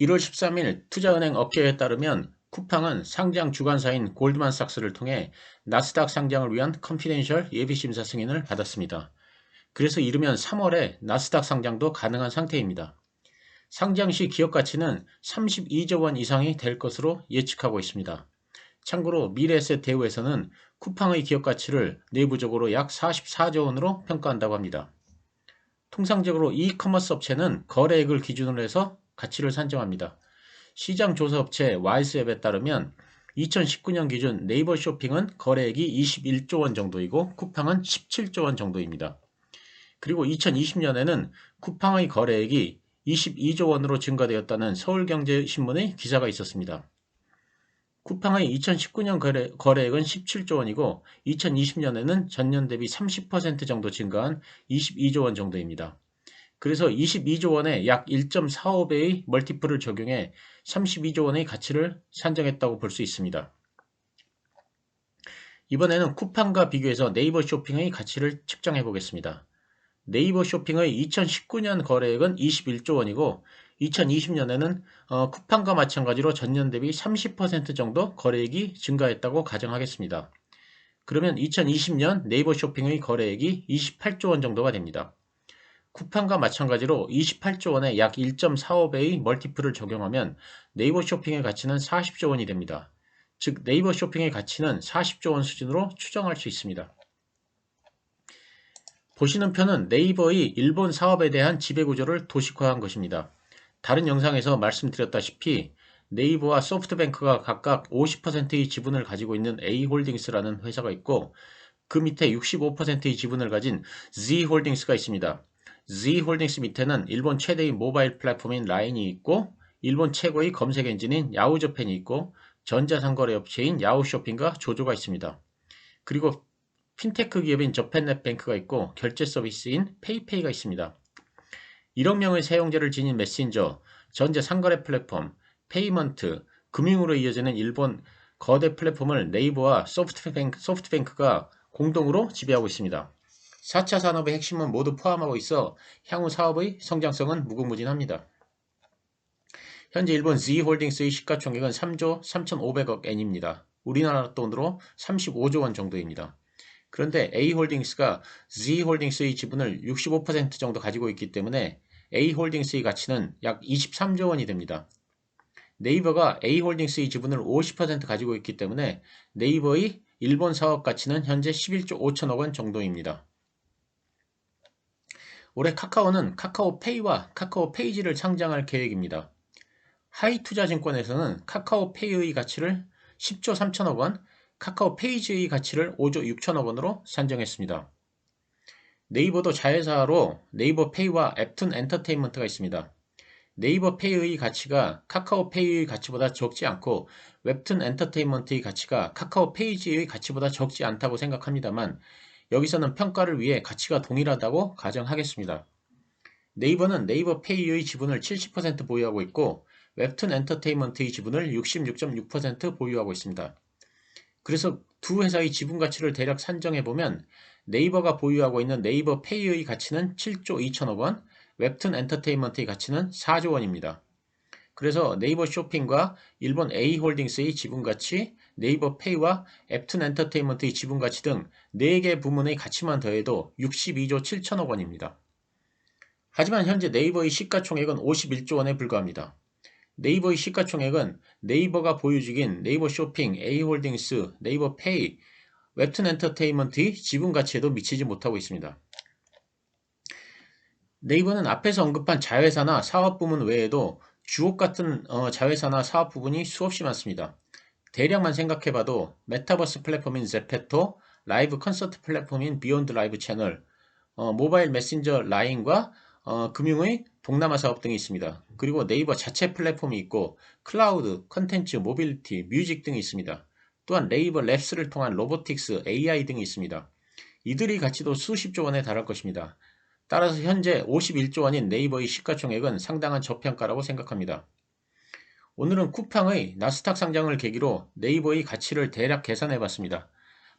1월 13일 투자은행 업계에 따르면 쿠팡은 상장 주관사인 골드만삭스를 통해 나스닥 상장을 위한 컨피덴셜 예비심사 승인을 받았습니다. 그래서 이르면 3월에 나스닥 상장도 가능한 상태입니다. 상장 시 기업 가치는 32조 원 이상이 될 것으로 예측하고 있습니다. 참고로 미래에셋 대우에서는 쿠팡의 기업 가치를 내부적으로 약 44조 원으로 평가한다고 합니다. 통상적으로 이커머스 업체는 거래액을 기준으로 해서 가치를 산정합니다. 시장 조사 업체 와이스앱에 따르면 2019년 기준 네이버 쇼핑은 거래액이 21조 원 정도이고 쿠팡은 17조 원 정도입니다. 그리고 2020년에는 쿠팡의 거래액이 22조 원으로 증가되었다는 서울경제신문의 기사가 있었습니다. 쿠팡의 2019년 거래, 거래액은 17조 원이고 2020년에는 전년 대비 30% 정도 증가한 22조 원 정도입니다. 그래서 22조 원에 약 1.45배의 멀티플을 적용해 32조 원의 가치를 산정했다고 볼 수 있습니다. 이번에는 쿠팡과 비교해서 네이버 쇼핑의 가치를 측정해 보겠습니다. 네이버 쇼핑의 2019년 거래액은 21조 원이고 2020년에는 어, 쿠팡과 마찬가지로 전년 대비 30% 정도 거래액이 증가했다고 가정하겠습니다. 그러면 2020년 네이버 쇼핑의 거래액이 28조 원 정도가 됩니다. 쿠팡과 마찬가지로 28조 원에 약 1.45배의 멀티플을 적용하면 네이버 쇼핑의 가치는 40조 원이 됩니다. 즉 네이버 쇼핑의 가치는 40조 원 수준으로 추정할 수 있습니다. 보시는 편은 네이버의 일본 사업에 대한 지배구조를 도식화한 것입니다. 다른 영상에서 말씀드렸다시피 네이버와 소프트뱅크가 각각 50%의 지분을 가지고 있는 A홀딩스라는 회사가 있고 그 밑에 65%의 지분을 가진 Z홀딩스가 있습니다. Z홀딩스 밑에는 일본 최대의 모바일 플랫폼인 라인이 있고 일본 최고의 검색 엔진인 야후 저팬이 있고 전자상거래 업체인 야후 쇼핑과 조조가 있습니다. 그리고 핀테크 기업인 저팬넷뱅크가 있고 결제 서비스인 페이페이가 있습니다. 1억 명의 사용자를 지닌 메신저, 전자 상거래 플랫폼, 페이먼트, 금융으로 이어지는 일본 거대 플랫폼을 네이버와 소프트뱅크, 소프트뱅크가 공동으로 지배하고 있습니다. 4차 산업의 핵심은 모두 포함하고 있어 향후 사업의 성장성은 무궁무진합니다. 현재 일본 Z홀딩스의 시가총액은 3조 3,500억 엔입니다. 우리나라 돈으로 35조 원 정도입니다. 그런데 A홀딩스가 Z홀딩스의 지분을 65% 정도 가지고 있기 때문에 A홀딩스의 가치는 약 23조 원이 됩니다. 네이버가 A홀딩스의 지분을 50% 가지고 있기 때문에 네이버의 일본 사업 가치는 현재 11조 5천억 원 정도입니다. 올해 카카오는 카카오페이와 카카오페이지를 상장할 계획입니다. 하이투자증권에서는 카카오페이의 가치를 10조 3천억 원, 카카오페이지의 가치를 5조 6천억 원으로 산정했습니다. 네이버도 자회사로 네이버페이와 앱툰 엔터테인먼트가 있습니다. 네이버페이의 가치가 카카오페이의 가치보다 적지 않고 웹툰 엔터테인먼트의 가치가 카카오페이지의 가치보다 적지 않다고 생각합니다만 여기서는 평가를 위해 가치가 동일하다고 가정하겠습니다. 네이버는 네이버 페이의 지분을 70% 보유하고 있고 웹툰 엔터테인먼트의 지분을 66.6% 보유하고 있습니다. 그래서 두 회사의 지분 가치를 대략 산정해 보면 네이버가 보유하고 있는 네이버 페이의 가치는 7조 2천억 원, 웹툰 엔터테인먼트의 가치는 4조 원입니다. 그래서 네이버 쇼핑과 일본 A홀딩스의 지분 가치, 네이버 페이와 앱툰 엔터테인먼트의 지분 가치 등 4개 부문의 가치만 더해도 62조 7천억 원입니다. 하지만 현재 네이버의 시가총액은 51조 원에 불과합니다. 네이버의 시가총액은 네이버가 보유 중인 네이버 쇼핑, A홀딩스, 네이버 페이, 웹툰 엔터테인먼트의 지분 가치에도 미치지 못하고 있습니다. 네이버는 앞에서 언급한 자회사나 사업 부문 외에도 주옥 같은 어, 자회사나 사업 부분이 수없이 많습니다. 대략만 생각해봐도 메타버스 플랫폼인 제페토, 라이브 콘서트 플랫폼인 비욘드 라이브 채널, 어, 모바일 메신저 라인과 어, 금융의 동남아 사업 등이 있습니다. 그리고 네이버 자체 플랫폼이 있고 클라우드, 컨텐츠, 모빌리티, 뮤직 등이 있습니다. 또한 네이버 랩스를 통한 로보틱스, AI 등이 있습니다. 이들의 가치도 수십조 원에 달할 것입니다. 따라서 현재 51조 원인 네이버의 시가총액은 상당한 저평가라고 생각합니다. 오늘은 쿠팡의 나스닥 상장을 계기로 네이버의 가치를 대략 계산해 봤습니다.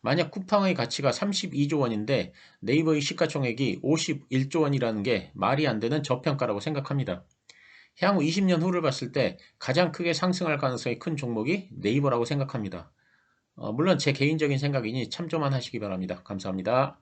만약 쿠팡의 가치가 32조 원인데 네이버의 시가총액이 51조 원이라는 게 말이 안 되는 저평가라고 생각합니다. 향후 20년 후를 봤을 때 가장 크게 상승할 가능성이 큰 종목이 네이버라고 생각합니다. 어, 물론 제 개인적인 생각이니 참조만 하시기 바랍니다. 감사합니다.